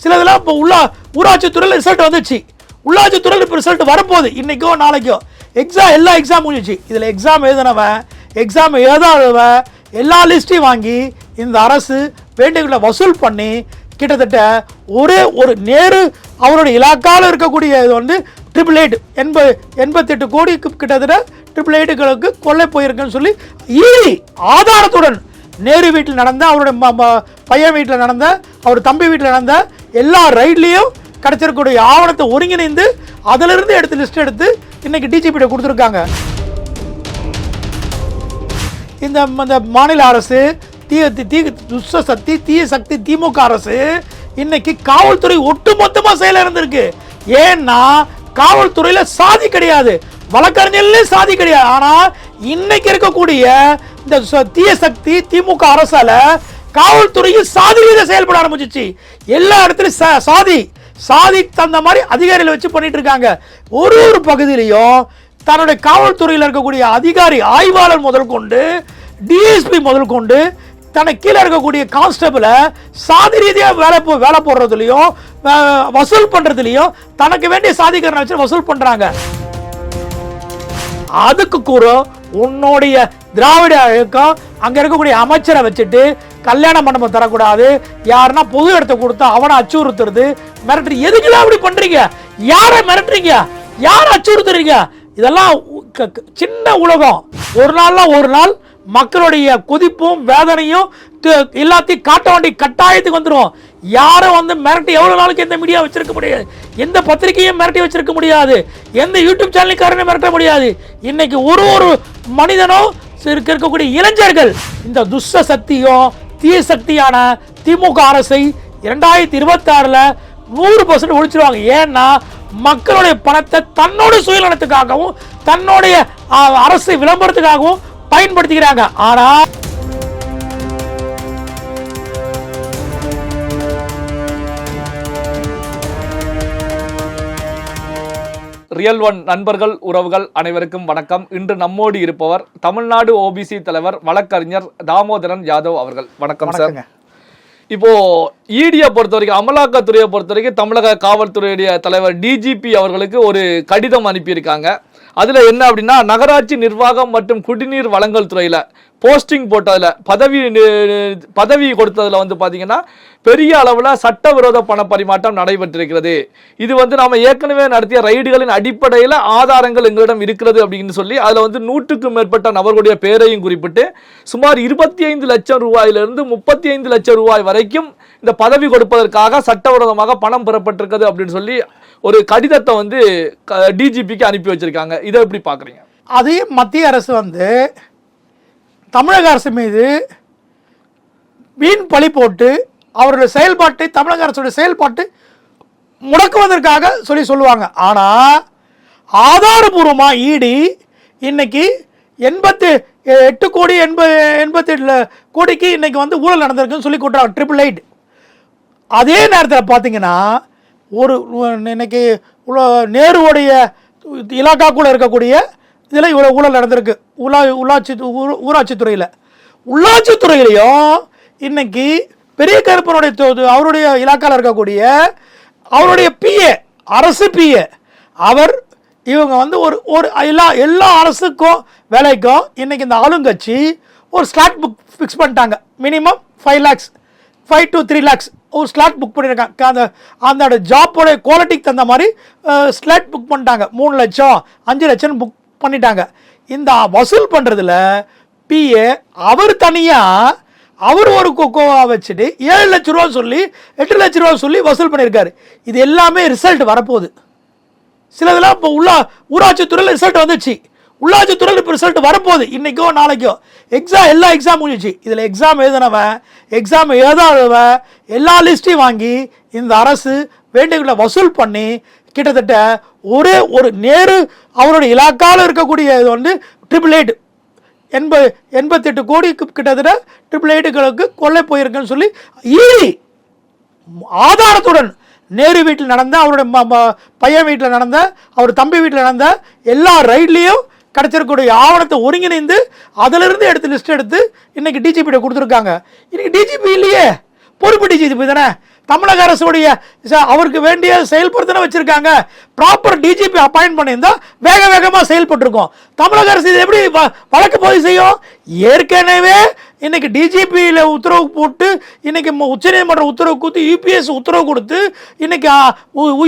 சிலதெல்லாம் இப்போ உள்ளா ஊராட்சித்துறையில் ரிசல்ட் வந்துச்சு. உள்ளாட்சித்துறையில் இப்போ ரிசல்ட் வரப்போகுது. இன்றைக்கோ நாளைக்கோ. எக்ஸாம் எல்லா எக்ஸாம் முடிஞ்சிச்சு. இதில் எக்ஸாம் எழுதினவன் எக்ஸாம் எழுதாதவன் எல்லா லிஸ்ட்டையும் வாங்கி இந்த அரசு வேண்டியவர்களை வசூல் பண்ணி கிட்டத்தட்ட ஒரே ஒரு நேரு அவருடைய இலாக்காவில் இருக்கக்கூடிய இது வந்து ட்ரிபிள் எயிட் எண்பது எண்பத்தெட்டு கோடிக்கு கிட்டத்தட்ட ட்ரிபிள் எயிட்டுகளுக்கு கொள்ளை போயிருக்குன்னு சொல்லி ஈழி ஆதாரத்துடன் நேரு வீட்டில் நடந்த அவருடைய ம- ம- பையன் வீட்டில் நடந்த அவர் தம்பி வீட்டில் நடந்த எல்லா ரைட்லேயும் கிடச்சிருக்கக்கூடிய ஆவணத்தை ஒருங்கிணைந்து அதிலிருந்து எடுத்து லிஸ்ட் எடுத்து இன்னைக்கு டிஜிபிட்ட கொடுத்துருக்காங்க. இந்த இந்த மாநில அரசு தீய தீ துஷ்ட சக்தி தீய சக்தி திமுக அரசு இன்னைக்கு காவல்துறை ஒட்டுமொத்தமா செயல இருந்திருக்கு ஏன்னா காவல்துறையில் சாதி கிடையாது. வழக்கறிஞர்லயே சாதி கிடையாது. ஆனால் இன்னைக்கு இருக்கக்கூடிய இந்த தீய சக்தி திமுக அரசால காவல்துறையில் சாதி ரீதியாக செயல்பட ஆரம்பிச்சிச்சு. எல்லா இடத்துலையும் சாதி சாதி தகுந்த மாதிரி அதிகாரிகளை வச்சு பண்ணிட்டு இருக்காங்க. ஒரு ஒரு பகுதியிலையும் தன்னுடைய காவல்துறையில் இருக்கக்கூடிய அதிகாரி ஆய்வாளர் முதல் கொண்டு டிஎஸ்பி முதல் கொண்டு தனக்கு கீழே இருக்கக்கூடிய கான்ஸ்டபிளை சாதி ரீதியாக வேலை போ வேலை போடுறதுலையும் வசூல் பண்ணுறதுலையும் தனக்கு வேண்டிய சாதிக்காரனை வச்சு வசூல் பண்ணுறாங்க அதுக்கு கூட உன்னுடைய திராவிட இயக்கம் அங்கே இருக்கக்கூடிய அமைச்சரை வச்சுட்டு கல்யாண மண்டபம் தரக்கூடாது. யாருன்னா பொது இடத்த கொடுத்தா அவனை அச்சுறுத்துறது. மிரட்டு எதுக்குலாம் அப்படி பண்றீங்க? யாரை மிரட்டுறீங்க? யாரை அச்சுறுத்துறீங்க? இதெல்லாம் உ- க- க- சின்ன உலகம். ஒரு நாள்ல ஒரு நாள் மக்களுடைய கொதிப்பும் வேதனையும் எல்லாத்தையும் காட்ட வேண்டிய கட்டாயத்துக்கு வந்துடும் யாரும் வந்து மிரட்டி எவ்வளோ நாளுக்கு எந்த மீடியா வச்சிருக்க முடியாது? எந்த பத்திரிகையும் மிரட்டி வச்சிருக்க முடியாது. எந்த யூடியூப் சேனலுக்காரனையும் மிரட்ட முடியாது. இன்னைக்கு ஒரு ஒரு மனிதனும் இருக்க இருக்கக்கூடிய இளைஞர்கள் இந்த துஷ்ட சக்தியும் தீய சக்தியான திமுக அரசை இரண்டாயிரத்தி இருபத்தி நூறு பர்சன்ட் ஒழிச்சிருவாங்க. ஏன்னா மக்களுடைய பணத்தை தன்னோட சுயநலத்துக்காகவும் தன்னுடைய அரசு விளம்பரத்துக்காகவும் பயன்படுத்திக்கிறாங்க. ஆனால் ரியல் ஒன் நண்பர்கள் உறவுகள் அனைவருக்கும் வணக்கம். இன்று நம்மோடு இருப்பவர் தமிழ்நாடு ஓபிசி தலைவர் வழக்கறிஞர் தாமோதரன் யாதவ் அவர்கள். வணக்கம் சார். இப்போ ஈடியை பொறுத்த வரைக்கும் அமலாக்கத்துறையை பொறுத்த வரைக்கும் தமிழக காவல்துறையுடைய தலைவர் டிஜிபி அவர்களுக்கு ஒரு கடிதம் அனுப்பியிருக்காங்க. அதில் என்ன அப்படின்னா நகராட்சி நிர்வாகம் மற்றும் குடிநீர் வழங்கல் துறையில் போஸ்டிங் போட்டதில் பதவி பதவி கொடுத்ததில் வந்து பார்த்திங்கன்னா பெரிய அளவில் சட்டவிரோத பண பரிமாற்றம் நடைபெற்றிருக்கிறது. இது வந்து நாம் ஏற்கனவே நடத்திய ரைடுகளின் அடிப்படையில் ஆதாரங்கள் எங்களிடம் இருக்கிறது அப்படின்னு சொல்லி அதில் வந்து நூற்றுக்கும் மேற்பட்ட நபர்களுடைய பேரையும் குறிப்பிட்டு சுமார் இருபத்தி ஐந்து லட்சம் ரூபாயிலிருந்து முப்பத்தி ஐந்து லட்சம் ரூபாய் வரைக்கும் இந்த பதவி கொடுப்பதற்காக சட்டவிரோதமாக பணம் பெறப்பட்டிருக்கிறது அப்படின்னு சொல்லி ஒரு கடிதத்தை வந்து டிஜிபிக்கு அனுப்பி வச்சிருக்காங்க. இதை எப்படி பார்க்குறீங்க? அதையும் மத்திய அரசு வந்து தமிழக அரசு மீது வீண் பழி போட்டு அவருடைய செயல்பாட்டை தமிழக அரசுடைய செயல்பாட்டு முடக்குவதற்காக சொல்லி சொல்லுவாங்க. ஆனால் ஆதாரபூர்வமாக ஈடி இன்னைக்கு எண்பத்து எட்டு கோடி எண்பது எண்பத்தி கோடிக்கு இன்னைக்கு வந்து ஊழல் நடந்திருக்குன்னு சொல்லி கொட்டுறாங்க ட்ரிபிள் எயிட் அதே நேரத்தில் பார்த்தீங்கன்னா ஒரு இன்னைக்கு உள்ள- நேருவுடைய இலாக்காக்குள்ளே இருக்கக்கூடிய இதில் இவ்வளோ ஊழல் நடந்திருக்கு. உலா உள்ளாட்சி ஊ- ஊராட்சித்துறையில் உள்ளாட்சித்துறையிலையும் இன்னைக்கு பெரிய கருப்பனுடைய அவருடைய இலாக்காவில் இருக்கக்கூடிய அவருடைய பிஏ அரசு பிஏ அவர் இவங்க வந்து ஒரு ஒரு எல்லா எல்லா அரசுக்கும் வேலைக்கும் இன்னைக்கு இந்த ஆளுங்கட்சி ஒரு ஸ்லாட் புக் ஃபிக்ஸ் பண்ணிட்டாங்க. Minimum five lakhs five to three lakhs ஒரு ஸ்லாட் புக் பண்ணியிருக்காங்க அந்த அந்த ஜாப்போடைய குவாலிட்டிக்கு தகுந்த மாதிரி ஸ்லாட் புக் பண்ணிட்டாங்க. மூணு லட்சம் அஞ்சு லட்சம் புக் பண்ணிட்டாங்க. இந்த வசூல் பண்ணுறதுல பிஏ அவர் தனியாக அவர் ஒரு கொக்கோவா வச்சுட்டு ஏழு லட்ச ரூபா சொல்லி எட்டு லட்ச ரூபா சொல்லி வசூல் பண்ணியிருக்காரு இது எல்லாமே ரிசல்ட் வரப்போகுது. சிலதெல்லாம் இப்போ உள்ள ஊராட்சித்துறையில் ரிசல்ட் வந்துச்சு. உள்ளாட்சித்துறையில் இப்போ ரிசல்ட் வரப்போகுது. இன்றைக்கோ நாளைக்கோ. எக்ஸாம் எல்லா எக்ஸாம் முடிஞ்சிச்சு. இதில் எக்ஸாம் எழுதினவன் எக்ஸாம் எழுதாதவன் எல்லா லிஸ்ட்டையும் வாங்கி இந்த அரசு வேண்டியவர்களை வசூல் பண்ணி கிட்டத்தட்ட ஒரே ஒரு நேரு அவருடைய இலாக்காவில் இருக்கக்கூடிய இது வந்து ட்ரிபிள் எயிட் எண்பது எண்பத்தெட்டு கோடிக்கு கிட்டத்தட்ட ட்ரிபிள் எயிட்டுகளுக்கு கொள்ளை போயிருக்குன்னு சொல்லி ஈழி ஆதாரத்துடன் நேரு வீட்டில் நடந்த அவருடைய ம- ம- பையன் வீட்டில் நடந்த அவர் தம்பி வீட்டில் நடந்த எல்லா ரைட்லேயும் கிடச்சிருக்கக்கூடிய ஆவணத்தை ஒருங்கிணைந்து அதிலிருந்து எடுத்து லிஸ்ட் எடுத்து இன்றைக்கி டிஜிபியிட கொடுத்துருக்காங்க. இன்றைக்கி டிஜிபி இல்லையே. பொறுப்பு டிஜிபி தானே. தமிழக அரசுடைய அவருக்கு வேண்டிய செயல்படுத்தின வச்சுருக்காங்க. ப்ராப்பர் டிஜிபி அப்பாயின்ட் பண்ணியிருந்தால் வேக வேகமாக செயல்பட்டுருக்கோம். தமிழக அரசு இது எப்படி வ- வழக்கு பதிவு செய்யும்? ஏற்கனவே இன்னைக்கு டிஜிபியில் உத்தரவு போட்டு இன்னைக்கு உச்சநீதிமன்ற உத்தரவு கொடுத்து யூபிஎஸ் உத்தரவு கொடுத்து இன்னைக்கு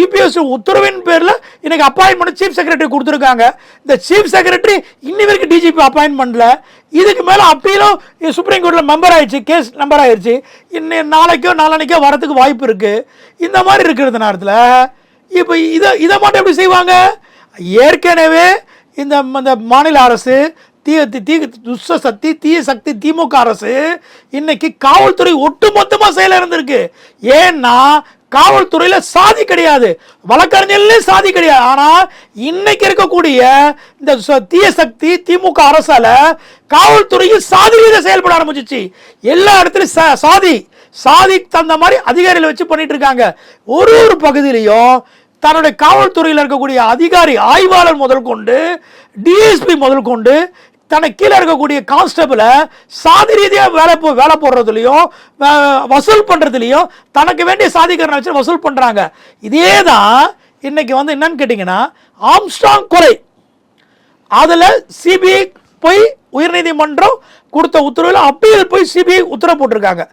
யூபிஎஸ் உத்தரவின் பேரில் இன்னைக்கு அப்பாயின்மெண்ட் சீஃப் செக்ரட்டரி கொடுத்துருக்காங்க. இந்த சீஃப் செக்ரட்டரி இன்னி வரைக்கும் டிஜிபி அப்பாயின்ட் பண்ணல. இதுக்கு மேலே அப்பீலும் சுப்ரீம் கோர்ட்டில் மெம்பர் ஆயிடுச்சு கேஸ் நம்பர் ஆயிடுச்சு. இன்னும் நாளைக்கோ நாளானைக்கோ வரதுக்கு வாய்ப்பு இருக்குது இந்த மாதிரி இருக்கிறது நேரத்தில் இப்போ இதை இதை மட்டும் எப்படி செய்வாங்க? ஏற்கனவே இந்த இந்த மாநில அரசு தீ தீ துஷ்ட சக்தி தீய சக்தி திமுக அரசு இன்னைக்கு காவல்துறை ஒட்டுமொத்தமாக செயல இருந்திருக்கு ஏன்னா காவல்துறையில் சாதி கிடையாது. வழக்கறிஞர்லேயும் சாதி கிடையாது. ஆனால் இன்னைக்கு இருக்கக்கூடிய இந்த ச- தீய சக்தி திமுக அரசால் காவல்துறையில் சாதி ரீதியா செயல்பட ஆரம்பிச்சிச்சு. எல்லா இடத்துலையும் சா- சாதி சாதி தகுந்த மாதிரி அதிகாரிகளை வச்சு பண்ணிட்டு இருக்காங்க. ஒரு ஒரு பகுதியிலையும் தன்னுடைய காவல்துறையில் இருக்கக்கூடிய அதிகாரி ஆய்வாளர் முதல் கொண்டு டிஎஸ்பி முதல் கொண்டு தனக்கு கீழே இருக்கக்கூடிய கான்ஸ்டபிளை சாதி ரீதியாக வேலை போ வேலை போடுறதுலையும் வசூல் பண்ணுறதுலையும் தனக்கு வேண்டிய சாதிக்காரனை வச்சு வசூல் பண்ணுறாங்க இதே தான் இன்னைக்கு வந்து என்னன்னு கேட்டிங்கன்னா ஆம்ஸ்டாங் கொலை. அதில் சிபிஐ போய் உயர்நீதிமன்றம் கொடுத்த உத்தரவில் அப்பீல் போய் சிபிஐ உத்தரவு போட்டிருக்காங்க.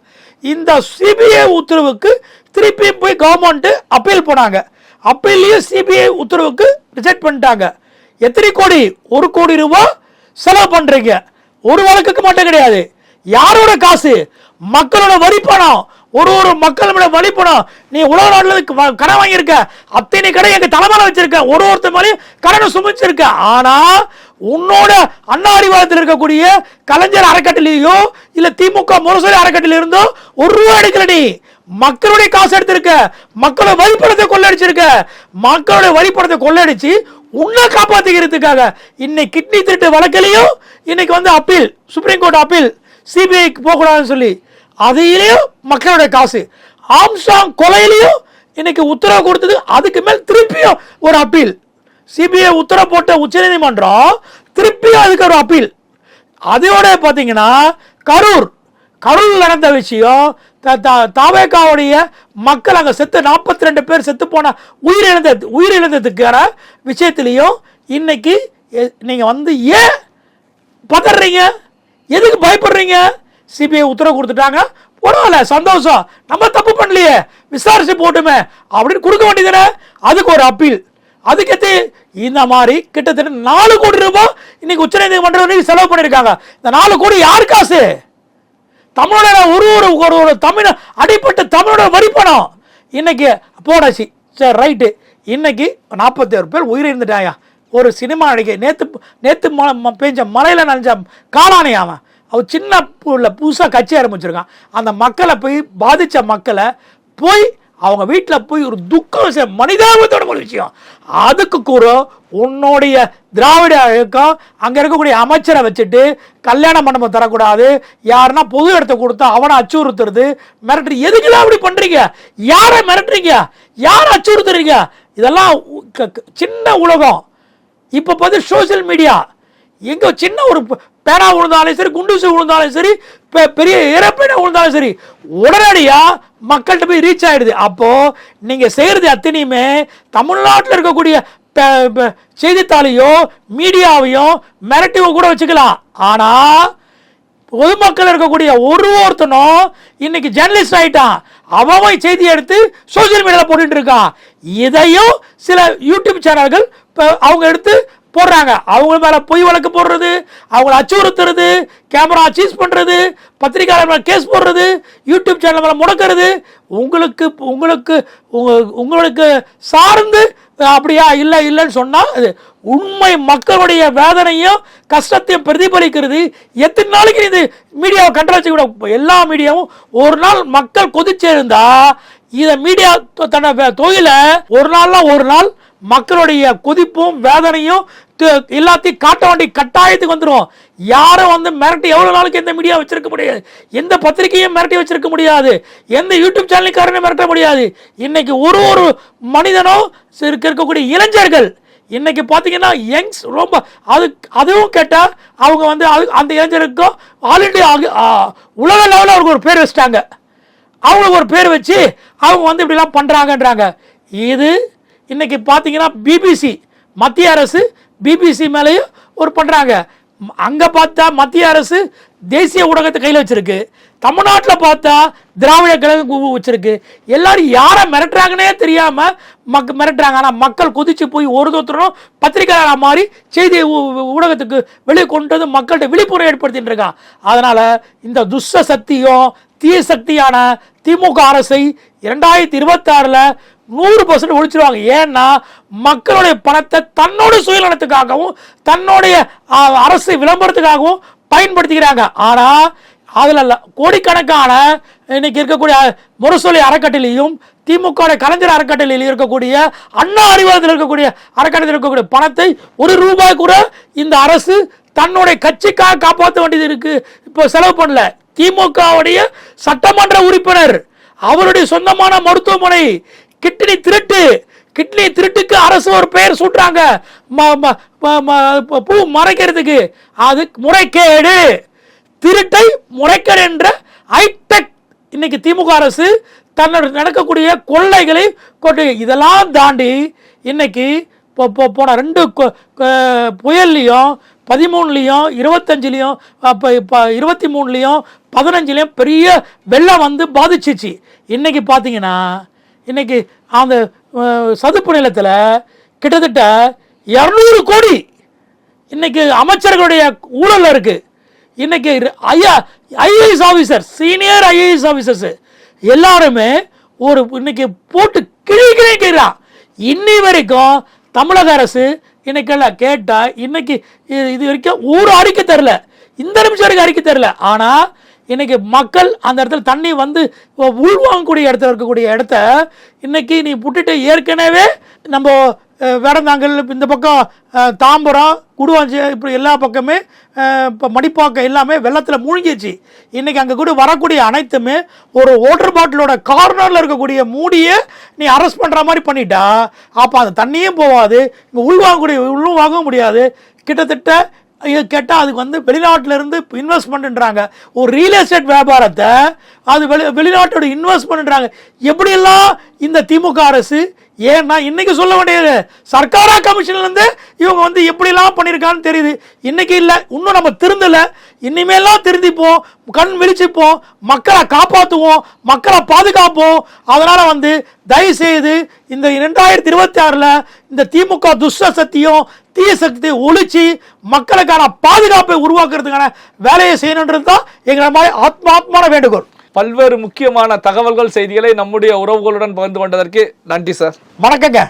இந்த சிபிஐ உத்தரவுக்கு திருப்பி போய் கவர்மெண்ட்டு அப்பீல் போனாங்க. அப்பீல்லையும் சிபிஐ உத்தரவுக்கு ரிஜெக்ட் பண்ணிட்டாங்க. எத்தனை கோடி? ஒரு கோடி ரூபாய் செலவு பண்றீங்க. ஒரு வழக்குக்கு மட்டும் கிடையாது. யாரோட காசு? மக்களோட வரி பணம் ஒரு ஒரு மக்களோட வரி பணம் நீ உலக நாட்டுல கடன் வாங்கியிருக்க. அத்தனை கடை எங்க தலைமையில வச்சிருக்க. ஒரு ஒருத்தர் மேலேயும் கடனை சுமிச்சிருக்க. ஆனா உன்னோட அண்ணா அறிவாலயத்தில் இருக்கக்கூடிய கலைஞர் அறக்கட்டளையோ இல்ல திமுக முரசொலி அறக்கட்டளை இருந்தோ ஒரு ரூபா எடுக்கல நீ. மக்களுடைய காசு எடுத்திருக்க. மக்களோட வரிப்பணத்தை கொள்ளடிச்சிருக்க மக்களோட வரிப்பணத்தை கொள்ளடிச்சு உன்னை காப்பாற்றுகிறதுக்காக இன்னைக்கு கிட்னி திருட்டு வழக்கிலையும் இன்னைக்கு வந்து அப்பீல் சுப்ரீம் கோர்ட் அப்பீல் சிபிஐக்கு போகக்கூடாதுன்னு சொல்லி அதையிலையும் மக்களுடைய காசு. ஆம்சாங் கொலையிலையும் இன்னைக்கு உத்தரவு கொடுத்தது அதுக்கு மேல் திருப்பியும் ஒரு அப்பீல் சிபிஐ உத்தரவு போட்ட உச்சநீதிமன்றம் திருப்பியும் அதுக்கு ஒரு அப்பீல் அதோட பார்த்தீங்கன்னா கரூர் கரூர் நடந்த விஷயம் த- த- தாவேக்காவுடைய மக்கள் அங்கே செத்து நாற்பத்தி ரெண்டு பேர் செத்து போன உயிரிழந்த உயிரிழந்ததுக்கான விஷயத்துலேயும் இன்னைக்கு எ- வந்து ஏன் பதறீங்க? எதுக்கு பயப்படுறீங்க? சிபிஐ உத்தரவு கொடுத்துட்டாங்க. பரவாயில்ல சந்தோஷம். நம்ம தப்பு பண்ணலையே. விசாரிச்சு போட்டுமே. அப்படின்னு கொடுக்க வேண்டியதுதானே? அதுக்கு ஒரு அப்பீல். அதுக்கேற்று இந்த மாதிரி கிட்டத்தட்ட நாலு கோடி ரூபாய் இன்னைக்கு உச்சநீதிமன்றம் செலவு பண்ணியிருக்காங்க. இந்த நாலு கோடி யார் காசு? தமிழோட ஒரு ஒரு ஒரு ஒரு தமிழ் அடிப்பட்ட தமிழோட வரிப்பணம். இன்னைக்கு போடாச்சு சரி ரைட்டு. இன்னைக்கு நாற்பத்தேழு பேர் உயிரிழந்துட்டாயா ஒரு சினிமா நடிகை நேற்று நேற்று ம- ம- பெஞ்ச மலையில் நனைஞ்ச காணானே அவன். அவன் சின்ன புள்ள புதுசாக கட்சி ஆரம்பிச்சிருக்கான். அந்த மக்களை போய் பாதித்த மக்களை போய் அவங்க வீட்டில் போய் ஒரு துக்கம் விஷயம் மனிதாபத்தோட ஒரு விஷயம். அதுக்கு கூட உன்னுடைய திராவிட இயக்கம் அங்கே இருக்கக்கூடிய அமைச்சரை வச்சுட்டு கல்யாண மண்டபம் தரக்கூடாது. யாருன்னா பொது இடத்த கொடுத்தா அவனை அச்சுறுத்துறது. மிரட்டு எதுக்குலாம் அப்படி பண்ணுறீங்க யாரை மிரட்டுறீங்க? யாரை அச்சுறுத்துறீங்க? இதெல்லாம் சின்ன உலகம். இப்போ பார்த்து சோஷியல் மீடியா எங்கே சின்ன ஒரு பேனா விழுந்தாலும் சரி குண்டூசி விழுந்தாலும் சரி இப்போ பெரிய இறப்பின விழுந்தாலும் சரி உடனடியாக மக்கள்கிட்ட போய் ரீச் ஆகிடுது அப்போது நீங்கள் செய்கிறது அத்தனையுமே தமிழ்நாட்டில் இருக்கக்கூடிய ப- ப- செய்தித்தாளையோ மீடியாவையும் மிரட்டிவோ கூட வச்சுக்கலாம். ஆனால் பொதுமக்கள் இருக்கக்கூடிய ஒரு ஒருத்தனும் இன்னைக்கு ஜேர்னலிஸ்ட் ஆகிட்டான் அவன் செய்தி எடுத்து சோஷியல் மீடியாவில் போட்டுட்டு இருக்கான். இதையும் சில யூடியூப் சேனல்கள் இப்போ அவங்க எடுத்து போடுறாங்க. அவங்க மேலே பொய் வழக்கு போடுறது அவங்கள அச்சுறுத்துறது கேமரா சீஸ் பண்ணுறது பத்திரிகையாளர் மேலே கேஸ் போடுறது யூடியூப் சேனல் மேலே முடக்கிறது. உங்களுக்கு உங்களுக்கு உங்களுக்கு சார்ந்து அப்படியா இல்லை இல்லைன்னு சொன்னால் அது உண்மை மக்களுடைய வேதனையும் கஷ்டத்தையும் பிரதிபலிக்கிறது. எத்தனை நாளைக்கு இது மீடியாவை கண்ட்ரோல் செய்யக்கூடாது எல்லா மீடியாவும் ஒரு நாள் மக்கள் கொதிச்சிருந்தா இதை மீடியா தன்னை தொழில தொழிலை ஒரு நாள்னா ஒரு நாள் மக்களுடைய கொதிப்பும் வேதனையும் எல்லாத்தையும் காட்ட வேண்டிய கட்டாயத்துக்கு வந்துடும் யாரும் வந்து மிரட்டி எவ்வளோ நாளுக்கு எந்த மீடியா வச்சிருக்க முடியாது? எந்த பத்திரிகையும் மிரட்டி வச்சிருக்க முடியாது. எந்த யூடியூப் சேனலுக்காரனையும் மிரட்ட முடியாது. இன்னைக்கு ஒரு ஒரு மனிதனும் இருக்க- இருக்கக்கூடிய இளைஞர்கள் இன்னைக்கு பார்த்தீங்கன்னா யங்ஸ் ரொம்ப அது அதுவும் கேட்டால் அவங்க வந்து அது அந்த இளைஞருக்கும் ஆல் இண்டியா உலக லெவலில் அவருக்கு ஒரு பேர் வச்சிட்டாங்க. அவங்களுக்கு ஒரு பேர் வச்சு அவங்க வந்து இப்படிலாம் பண்ணுறாங்கன்றாங்க இது இன்னைக்கு பார்த்தீங்கன்னா பிபிசி மத்திய அரசு பிபிசி மேலேயும் ஒரு பண்ணுறாங்க அங்கே பார்த்தா மத்திய அரசு தேசிய ஊடகத்தை கையில் வச்சிருக்கு. தமிழ்நாட்டில் பார்த்தா திராவிட கழகம் கு- வச்சிருக்கு. எல்லாரும் யாரை மிரட்டுறாங்கன்னே தெரியாம மக் மிரட்டுறாங்க. ஆனால் மக்கள் கொதித்து போய் ஒரு தோத்தரும் பத்திரிகையாளர் மாறி செய்தி ஊ- ஊடகத்துக்கு வெளியே கொண்டு வந்து மக்கள்கிட்ட விழிப்புணர்வு ஏற்படுத்திட்டு இருக்கான். அதனால இந்த துஷ்ட சக்தியும் தீய சக்தியான திமுக அரசை இரண்டாயிரத்தி இருபத்தாறில் நூறு பர்சன்ட் ஒழிச்சிருவாங்க. ஏன்னா மக்களுடைய பணத்தை தன்னோட சுயநலத்துக்காகவும் தன்னுடைய அரசு விளம்பரத்துக்காகவும் பயன்படுத்திக்கிறாங்க. ஆனால் அதில் கோடிக்கணக்கான இன்னைக்கு இருக்கக்கூடிய முரசொலி அறக்கட்டளையும் திமுக கலைஞர் அறக்கட்டளையில் இருக்கக்கூடிய அண்ணா அறிவாளத்தில் இருக்கக்கூடிய அறக்கட்டளையில் இருக்கக்கூடிய பணத்தை ஒரு ரூபாய் கூட இந்த அரசு தன்னுடைய கட்சிக்காக காப்பாற்ற வேண்டியது இருக்கு. இப்போ செலவு பண்ணல. திமுகவுடைய சட்டமன்ற உறுப்பினர் அவருடைய சொந்தமான மருத்துவமனை கிட்னி திருட்டு கிட்னி திருட்டுக்கு அரசு ஒரு பெயர் சூட்டுறாங்க. ம- ம- ம- பூ மறைக்கிறதுக்கு. அது முறைகேடு. திருட்டை முறைகேடு என்ற ஹைடெக் இன்னைக்கு திமுக அரசு தன்னோட நடக்கக்கூடிய கொள்ளைகளை கொண்டு இதெல்லாம் தாண்டி இன்னைக்கு இப்போ போன ரெண்டு கொ- புயல்லையும் பதிமூணுலேயும் இருபத்தஞ்சிலையும் இப்போ இப்போ இருபத்தி மூணுலேயும் பதினஞ்சுலேயும் பெரிய வெள்ளம் வந்து பாதிச்சிச்சு. இன்றைக்கி பார்த்தீங்கன்னா இன்றைக்கி அந்த சதுப்பு நிலத்தில் கிட்டத்தட்ட இரநூறு கோடி இன்றைக்கி அமைச்சர்களுடைய ஊழல் இருக்குது இன்றைக்கி ஐயா IAS officer senior IAS officers எல்லாருமே ஒரு இன்னைக்கு போட்டு கிழி கிழிக்கிறான் இன்னி வரைக்கும் தமிழக அரசு இன்னைக்கெல்லாம் கேட்டால் இன்னைக்கு இது இது வரைக்கும் ஒரு அறிக்கை தரல இந்த நிமிஷம் வரைக்கும் அறிக்கை தரல ஆனால் இன்னைக்கு மக்கள் அந்த இடத்துல தண்ணி வந்து உள்வாங்கக்கூடிய இடத்துல இருக்கக்கூடிய இடத்த இன்னைக்கு நீ புட்டுட்டு ஏற்கனவே நம்ம வேடந்தாங்கல் இந்த பக்கம் தாம்பரம் குடுவாஞ்சி இப்படி எல்லா பக்கமே இப்போ மடிப்பாக்கம் எல்லாமே வெள்ளத்தில் மூழ்கிடுச்சு. இன்றைக்கி அங்கே கூட வரக்கூடிய அனைத்துமே ஒரு வாட்டர் பாட்டிலோட கார்னரில் இருக்கக்கூடிய மூடியை நீ அரெஸ்ட் பண்ணுற மாதிரி பண்ணிட்டா அப்போ அந்த தண்ணியும் போகாது இங்கே உள்வாங்கக்கூடிய உள்ளும் வாங்க முடியாது. கிட்டத்தட்ட கேட்டால் அதுக்கு வந்து வெளிநாட்டிலேருந்து இன்வெஸ்ட்மெண்ட்ன்றாங்க ஒரு ரியல் எஸ்டேட் வியாபாரத்தை அது வெளி வெளிநாட்டோட இன்வெஸ்ட்மெண்ட்ன்றாங்க எப்படியெல்லாம் இந்த திமுக அரசு ஏன்னா இன்றைக்கி சொல்ல வேண்டியது சர்க்காரா கமிஷன்லேருந்து இவங்க வந்து எப்படிலாம் பண்ணியிருக்கான்னு தெரியுது. இன்றைக்கி இல்லை. இன்னும் நம்ம திருந்தலை. இனிமேலாம் திருந்திப்போம். கண் விழிச்சுப்போம். மக்களை காப்பாற்றுவோம் மக்களை பாதுகாப்போம். அதனால் வந்து தயவுசெய்து இந்த ரெண்டாயிரத்தி இருபத்தி ஆறில் இந்த திமுக துஷ்ட சக்தியும் தீய சக்தியை ஒழிச்சு மக்களுக்கான பாதுகாப்பை உருவாக்குறதுக்கான வேலையை செய்யணுன்றது தான் எங்களை மாதிரி ஆத்மாத்மான வேண்டுகோள். பல்வேறு முக்கியமான தகவல்கள் செய்திகளை நம்முடைய உறவுகளுடன் பகிர்ந்து கொண்டதற்கு நன்றி சார். வணக்கங்க.